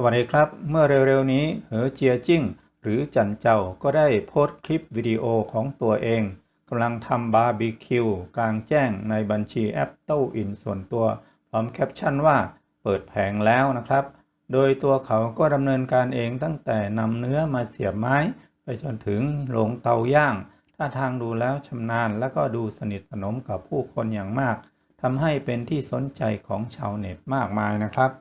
สวัสดีครับ เมื่อเร็วๆนี้เหอเจียจิ้ง หรือจันเจ้าก็ได้โพสต์คลิปวิดีโอของตัวเองกำลังทำบาร์บีคิวกลางแจ้งในบัญชีแอปเต้าอินส่วนตัว พร้อมแคปชั่นว่าเปิดแผงแล้วนะครับ โดยตัวเขาก็ดำเนินการเองตั้งแต่นำเนื้อมาเสียบไม้ ไปจนถึงลงเตาย่าง ท่าทางดูแล้วชำนาญและก็ดูสนิทสนมกับผู้คนอย่างมากทำให้เป็นที่สนใจของชาวเน็ตมากมายนะครับ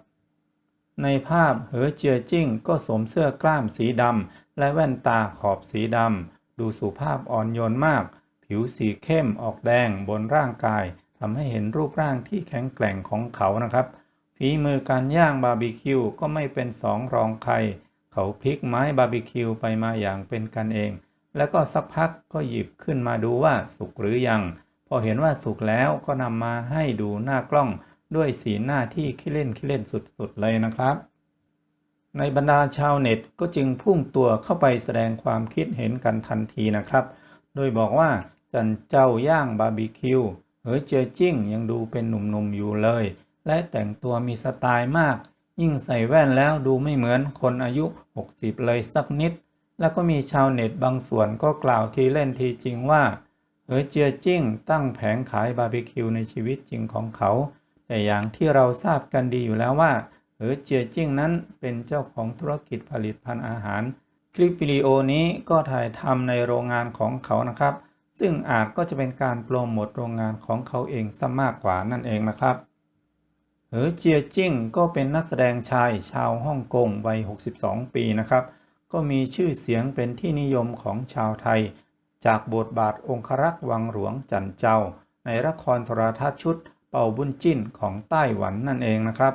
ในภาพเหอเจียจิ้งก็สวมเสื้อกล้ามสีดำและแว่นตาขอบสีดำดูสุภาพอ่อนโยนมาก ผิวสีเข้มออกแดงบนร่างกายทำให้เห็นรูปร่างที่แข็งแกร่งของเขานะครับฝีมือการย่างบาร์บีคิวก็ไม่เป็นสองรองใคร เขาพลิกไม้บาร์บีคิวไปมาอย่างเป็นกันเอง แล้วก็สักพักก็หยิบขึ้นมาดูว่าสุกหรือยัง พอเห็นว่าสุกแล้วก็นำมาให้ดูหน้ากล้อง ด้วยสีหน้าที่ขี้เล่นขี้เล่นสุดๆเลยนะครับ ในบรรดาชาวเน็ตก็จึงพุ่งตัวเข้าไปแสดงความคิดเห็นกันทันทีนะครับ โดยบอกว่าจันเจ้าย่างบาร์บีคิวเหอเจอจิ้งยังดูเป็นหนุ่มๆอยู่เลย และแต่งตัวมีสไตล์มาก ยิ่งใส่แว่นแล้วดูไม่เหมือนคนอายุ 60 เลยสักนิด แล้วก็มีชาวเน็ตบางส่วนก็กล่าวทีเล่นทีจริงว่าเหอเจียจิ้งตั้งแผงขายบาร์บีคิวในชีวิตจริงของเขา แต่อย่างที่เราทราบกันดีอยู่แล้วว่าเหอเจียจิ้งนั้นเป็นเจ้าของธุรกิจผลิตภัณฑ์อาหาร คลิปวิดีโอนี้ก็ถ่ายทำในโรงงานของเขานะครับ ซึ่งอาจก็จะเป็นการโปรโมทโรงงานของเขาเองซะมากกว่านั่นเองนะครับเหอเจียจิ้งก็เป็นนักแสดงชายชาวฮ่องกงวัย 62 ปีนะครับ ก็มีชื่อเสียงเป็นที่นิยมของชาวไทย จากบทบาทองครักษ์วังหลวงจันเจ้า ในละครโทรทัศน์ชุด เป่าบุญจิ้นของไต้หวันนั่นเองนะครับ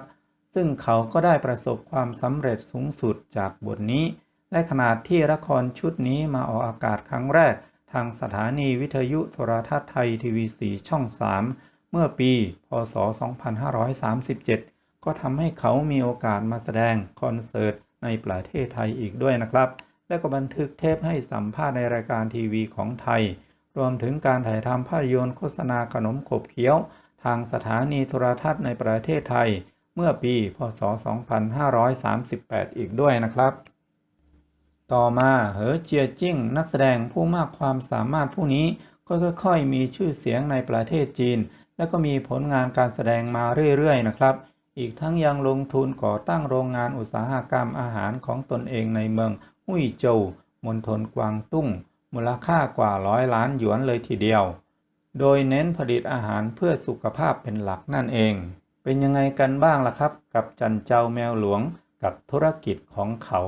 ซึ่งเขาก็ได้ประสบความสำเร็จสูงสุดจากบทนี้ และขนาดที่ละครชุดนี้มาออกอากาศครั้งแรก ทางสถานีวิทยุโทรทัศน์ไทยทีวีสีช่อง 3 เมื่อปี พศ 2537 ก็ทำให้เขามีโอกาสมาแสดงคอนเสิร์ตในประเทศไทยอีกด้วยนะครับ และก็บันทึกเทปให้สัมภาษณ์ในรายการทีวีของไทย รวมถึงการถ่ายทำภาพยนตร์โฆษณาขนมขบเคี้ยว ทางสถานีโทรทัศน์ในประเทศไทย เมื่อปี พศ 2538 อีกด้วยนะครับ ต่อมาเหอเจียจิ้งนักแสดงผู้มากความสามารถผู้นี้ก็ค่อยๆ มีชื่อเสียงในประเทศจีน และก็มีผลงานการแสดงมาเรื่อยๆ นะครับ อีกทั้งยังลงทุนก่อตั้งโรงงานอุตสาหกรรมอาหารของตนเองในเมืองหุยโจวมณฑลกวางตุ้ง มูลค่ากว่าร้อยล้านหยวนเลยทีเดียว โดยเน้นผลิตอาหารเพื่อสุขภาพเป็นหลักนั่นเอง เป็นยังไงกันบ้างล่ะครับ กับจันเจ้าแมวหลวงกับธุรกิจของเขา